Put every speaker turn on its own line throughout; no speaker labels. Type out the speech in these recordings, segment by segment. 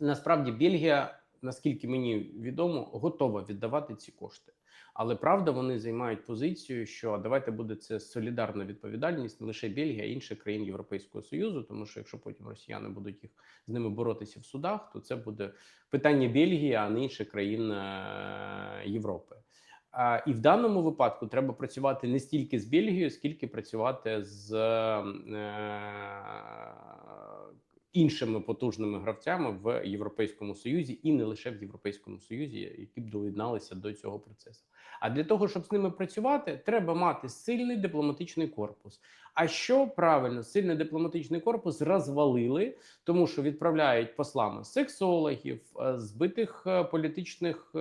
Насправді Бельгія, наскільки мені відомо, готова віддавати ці кошти. Але правда, вони займають позицію, що давайте буде це солідарна відповідальність не лише Бельгія, а інших країн Європейського союзу. Тому що якщо потім росіяни будуть їх з ними боротися в судах, то це буде питання Бельгії, а не інших країн е, Європи. А, І в даному випадку треба працювати не стільки з Бельгією, скільки працювати з е, іншими потужними гравцями в Європейському Союзі і не лише в Європейському Союзі, які б доєдналися до цього процесу. А для того, щоб з ними працювати, треба мати сильний дипломатичний корпус. А що правильно, сильний дипломатичний корпус розвалили, тому що відправляють послами сексологів, е, збитих е, політичних.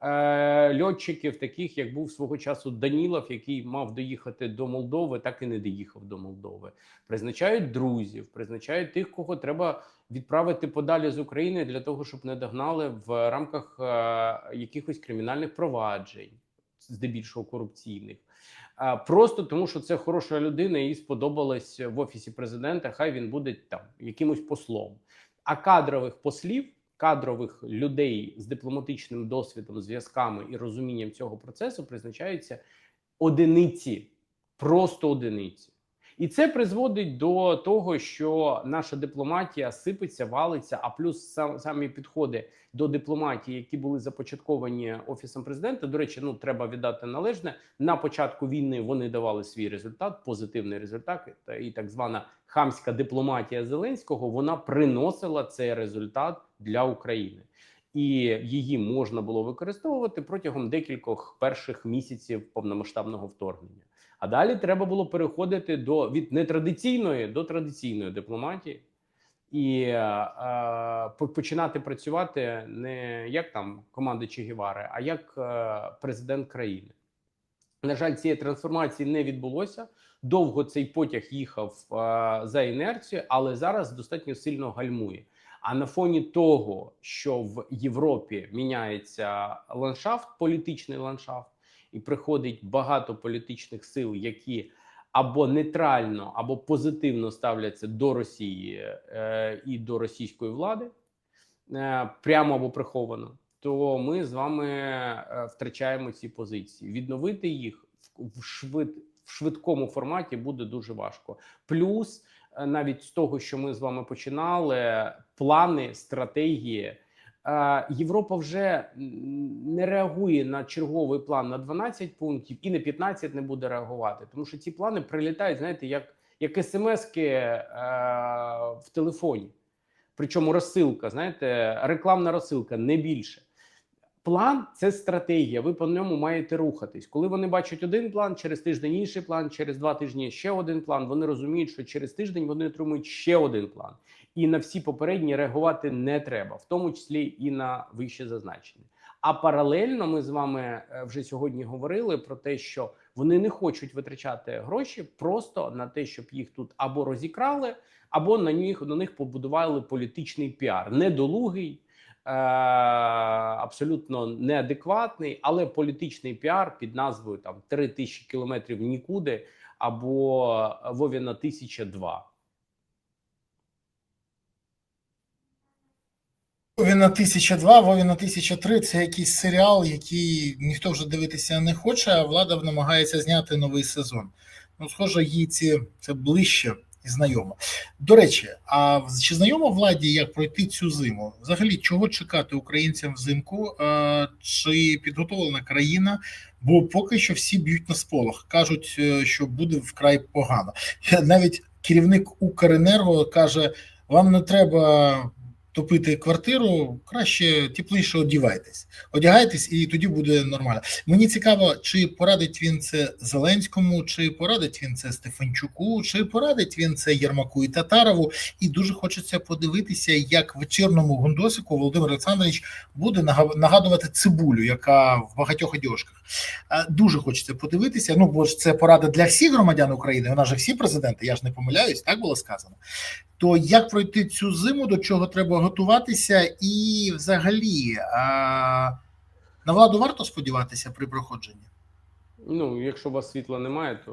Е, е, льотчиків, таких як був свого часу Данілов, який мав доїхати до Молдови, так і не доїхав до Молдови. Призначають друзів, призначають тих, кого треба відправити подалі з України для того, щоб не догнали в рамках е, якихось кримінальних проваджень, здебільшого корупційних. Просто тому, що це хороша людина, і сподобалось в офісі президента. Хай він буде там якимось послом. А кадрових послів кадрових людей з дипломатичним досвідом, зв'язками і розумінням цього процесу призначаються одиниці, просто одиниці. І це призводить до того, що наша дипломатія сипеться, валиться. А плюс сам самі підходи до дипломатії, які були започатковані офісом президента. До речі, ну треба віддати належне на початку війни. Вони давали свій результат, позитивний результат, та і так звана хамська дипломатія Зеленського. Вона приносила цей результат для України. І її можна було використовувати протягом декількох перших місяців повномасштабного вторгнення. А далі треба було переходити до від нетрадиційної до традиційної дипломатії і е, починати працювати не як там команда Че Гевари, а як е, президент країни. На жаль, цієї трансформації не відбулося. Довго цей потяг їхав е, за інерцією, але зараз достатньо сильно гальмує. А на фоні того, що в Європі міняється ландшафт, політичний ландшафт, і приходить багато політичних сил, які або нейтрально, або позитивно ставляться до Росії е, і до російської влади, е, прямо або приховано, то ми з вами е, втрачаємо ці позиції. Відновити їх в швид в швидкому форматі буде дуже важко. Плюс навіть з того, що ми з вами починали, плани, стратегії. Е, Європа вже не реагує на черговий план на 12 пунктів і на 15 не буде реагувати, тому що ці плани прилітають, знаєте, як як смски е, в телефоні. Причому розсилка, знаєте, рекламна розсилка не більше. План це стратегія. Ви по ньому маєте рухатись. Коли вони бачать один план, через тиждень інший план, через два тижні ще один план. Вони розуміють, що через тиждень вони отримують ще один план, і на всі попередні реагувати не треба, в тому числі і на вище зазначення. А паралельно ми з вами е, вже сьогодні говорили про те, що вони не хочуть витрачати гроші просто на те, щоб їх тут або розікрали, або на них на них побудували політичний піар, недолугий. Е, абсолютно неадекватний, але політичний піар під назвою там 3 тисячі кілометрів нікуди або Вовіна тисяча два.
Вовіна 1002, Вовіна 1003 – це якийсь серіал, який ніхто вже дивитися не хоче, а влада намагається зняти новий сезон. Ну, схоже, їй ці це ближче і знайома. До речі, а чи знайомо владі, як пройти цю зиму? Взагалі, чого чекати українцям взимку? Чи підготовлена країна? Бо поки що всі б'ють на сполох, кажуть, е, що буде вкрай погано. Навіть керівник Укренерго каже: вам не треба топити квартиру, краще тепліше одівайтесь. Одягайтесь, і тоді буде нормально. Мені цікаво, чи порадить він це Зеленському, чи порадить він це Стефанчуку, чи порадить він це Єрмаку і Татарову. І дуже хочеться подивитися, як вечірному гундосику Володимир Олександрович буде нагадувати цибулю, яка в багатьох одяжках. Дуже хочеться подивитися. Ну бо ж це порада для всіх громадян України. Вона ж всі президенти. Я ж не помиляюсь, так було сказано. То як пройти цю зиму, до чого треба готуватися, і взагалі а, на владу варто сподіватися при проходженні?
Ну, якщо у вас світла немає, то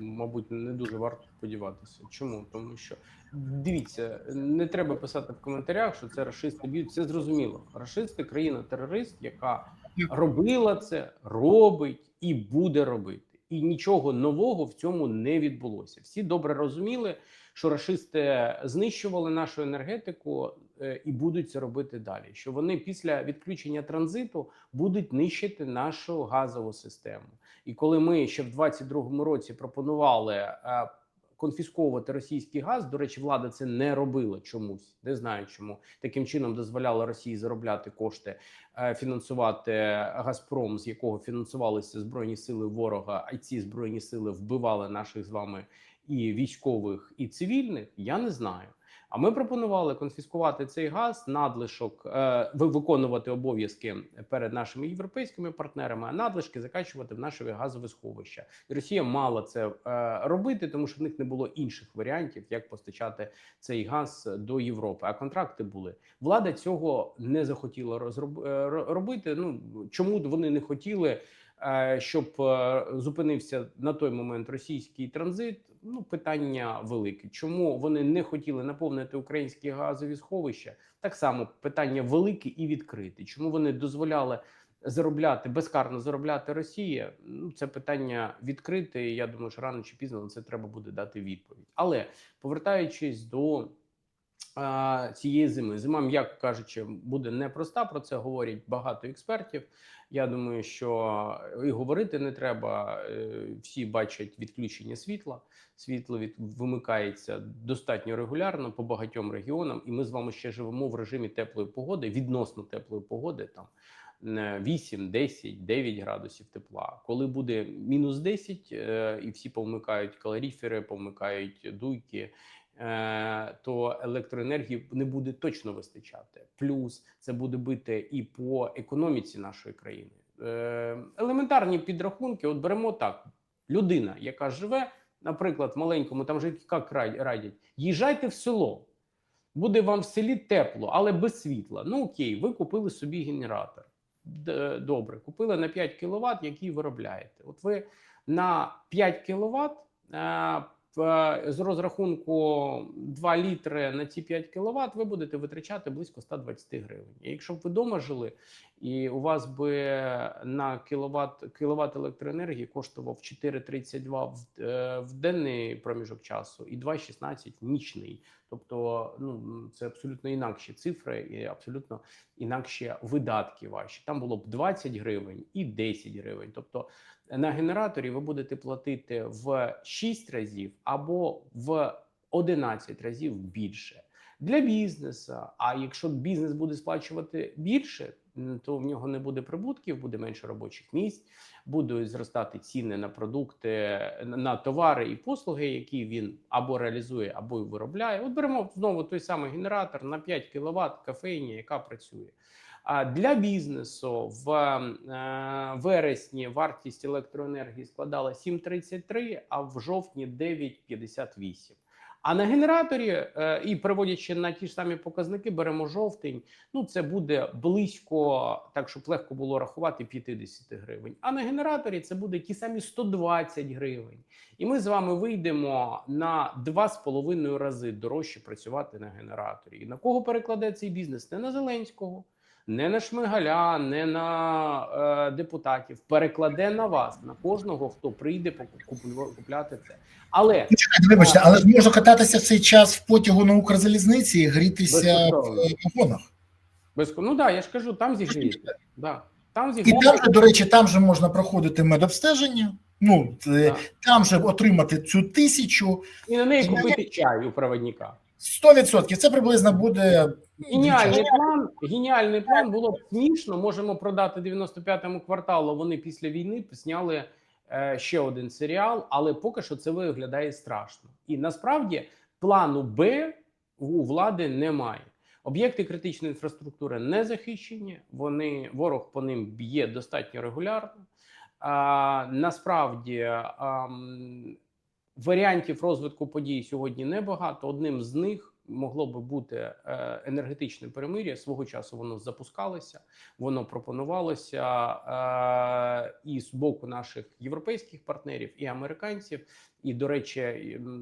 мабуть не дуже варто сподіватися. Чому? Тому що дивіться, не треба писати в коментарях, що це рашисти б'ють. Це зрозуміло. Рашисти країна-терорист, яка робила це, робить і буде робити. І нічого нового в цьому не відбулося. Всі добре розуміли, що рашисти знищували нашу енергетику е, і будуть це робити далі. Що вони після відключення транзиту будуть нищити нашу газову систему. І коли ми ще в 22-му році пропонували е, конфісковувати російський газ, до речі, влада це не робила чомусь, не знаю чому. Таким чином дозволяла Росії заробляти кошти, е, фінансувати Газпром, з якого фінансувалися збройні сили ворога, а ці збройні сили вбивали наших з вами і військових, і цивільних. Я не знаю. А ми пропонували конфіскувати цей газ, надлишок е, ви- виконувати обов'язки перед нашими європейськими партнерами, а надлишки закачувати в наші газові сховища. І Росія мала це е, робити, тому що в них не було інших варіантів, як постачати цей газ до Європи. А контракти були. Влада цього не захотіла розроб... е, робити. Ну чому вони не хотіли? Е, Щоб е, зупинився на той момент російський транзит, ну питання велике. Чому вони не хотіли наповнити українські газові сховища? Так само питання велике і відкрите. Чому вони дозволяли заробляти безкарно заробляти Росія? Ну це питання відкрите. і Я думаю, що рано чи пізно на це треба буде дати відповідь. Але повертаючись до цієї зими, зима, м'яко кажучи, буде непроста. Про це говорять багато експертів. Я думаю, що і говорити не треба. Е, Всі бачать відключення світла. Світло від вимикається достатньо регулярно по багатьом регіонам, і ми з вами ще живемо в режимі теплої погоди, відносно теплої погоди. Там е, 8, 10, 9 градусів тепла. Коли буде мінус 10, е, і всі повмикають калоріфери, повмикають дуйки. Е, То електроенергії не буде точно вистачати. Плюс це буде бити і по економіці нашої країни. Е, Елементарні підрахунки. От беремо так: людина, яка живе, наприклад, в маленькому, там же як радять, радять, їжджайте в село. Буде вам в селі тепло, але без світла. Ну окей, ви купили собі генератор. Добре, купили на 5 кВт, який виробляєте. От ви на 5 кВт з розрахунку 2 літри на ці 5 кВт, ви будете витрачати близько 120 гривень. І якщо б ви вдома жили, і у вас би на кіловат, кіловат електроенергії коштував 4,32 в, е, в денний проміжок часу і 2,16 в нічний. Тобто, ну це абсолютно інакші цифри і абсолютно інакші видатки ваші. Там було б 20 гривень і 10 гривень. Тобто на генераторі ви будете платити в 6 разів або в 11 разів більше для бізнесу. А якщо бізнес буде сплачувати більше, то в нього не буде прибутків, буде менше робочих місць, будуть зростати ціни на продукти, на товари і послуги, які він або реалізує, або виробляє. От беремо знову той самий генератор на 5 кВт кафейні, яка працює. А для бізнесу в е, вересні вартість електроенергії складала 7,33, а в жовтні 9,58. А на генераторі, е, і переводячи на ті ж самі показники, беремо жовтень. Ну це буде близько, так щоб легко було рахувати 50 гривень. А на генераторі це буде ті самі 120 гривень. І ми з вами вийдемо на 2,5 рази дорожче працювати на генераторі. І на кого перекладе цей бізнес? Не на Зеленського, не на Шмигаля, не на е, депутатів. Перекладе на вас, на кожного, хто прийде купляти це. Але
Ну, вибачте, але ж можна кататися в цей час в потягу на Укрзалізниці і грітися в е, вагонах.
без ну да, я ж кажу, там зігрієте. Да. Там
І там же, до речі, там же можна проходити медобстеження. Ну, е,
Так.
там же отримати цю тисячу
і на неї купити чай у проводника.
100%. Це приблизно буде
Геніальний план. Геніальний план було б смішно. Можемо продати 95-му кварталу. Вони після війни зняли е, ще один серіал, але поки що це виглядає страшно. І насправді плану Б у влади немає. Об'єкти критичної інфраструктури не захищені. Вони ворог по ним б'є достатньо регулярно. А, насправді ам, варіантів розвитку подій сьогодні небагато. Одним з них могло би бути е, енергетичне перемир'я. Свого часу воно запускалося, воно пропонувалося е, і з боку наших європейських партнерів, і американців. І до речі,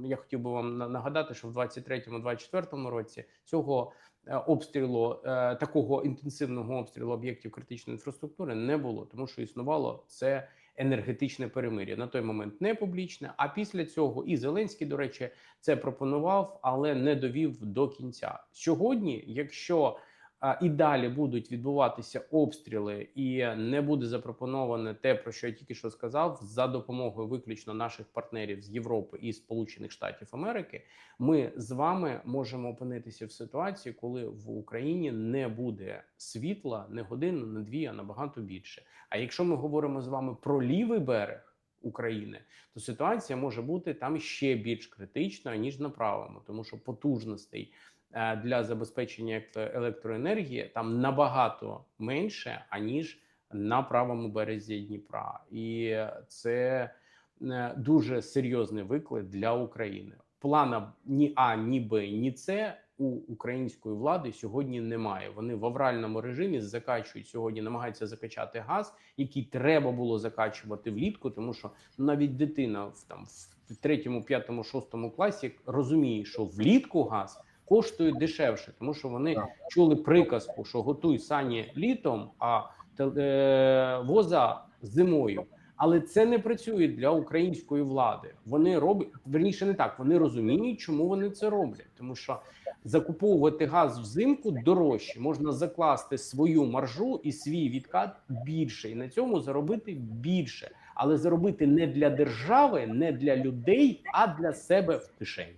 я хотів би вам нагадати, що в 23-24 році цього е, обстрілу такого інтенсивного обстрілу об'єктів критичної інфраструктури не було, тому що існувало це енергетичне перемир'я на той момент не публічне. А після цього і Зеленський, до речі, це пропонував, але не довів до кінця. Сьогодні, якщо і далі будуть відбуватися обстріли, і не буде запропоноване те, про що я тільки що сказав, за допомогою виключно наших партнерів з Європи і Сполучених Штатів Америки, ми з вами можемо опинитися в ситуації, коли в Україні не буде світла не годину, не дві, а набагато більше. А якщо ми говоримо з вами про лівий берег України, то ситуація може бути там ще більш критичною ніж на правому, тому що потужностей для забезпечення електро- електроенергії там набагато менше аніж на правому березі Дніпра, і це е, дуже серйозний виклик для України. Плана ні А, ні Б, ні С у української влади сьогодні немає. Вони в авральному режимі закачують сьогодні, намагаються закачати газ, який треба було закачувати влітку, тому що навіть дитина в там в третьому, п'ятому, шостому класі розуміє, що влітку газ коштує дешевше, тому що вони
Так.
чули приказку, що готуй сані літом, а е, воза зимою. Але це не працює для української влади. Вони роблять верніше не так. Вони розуміють, чому вони це роблять, тому що закуповувати газ взимку дорожче можна закласти свою маржу і свій відкат більше, і на цьому заробити більше, але заробити не для держави, не для людей, а для себе в кишені.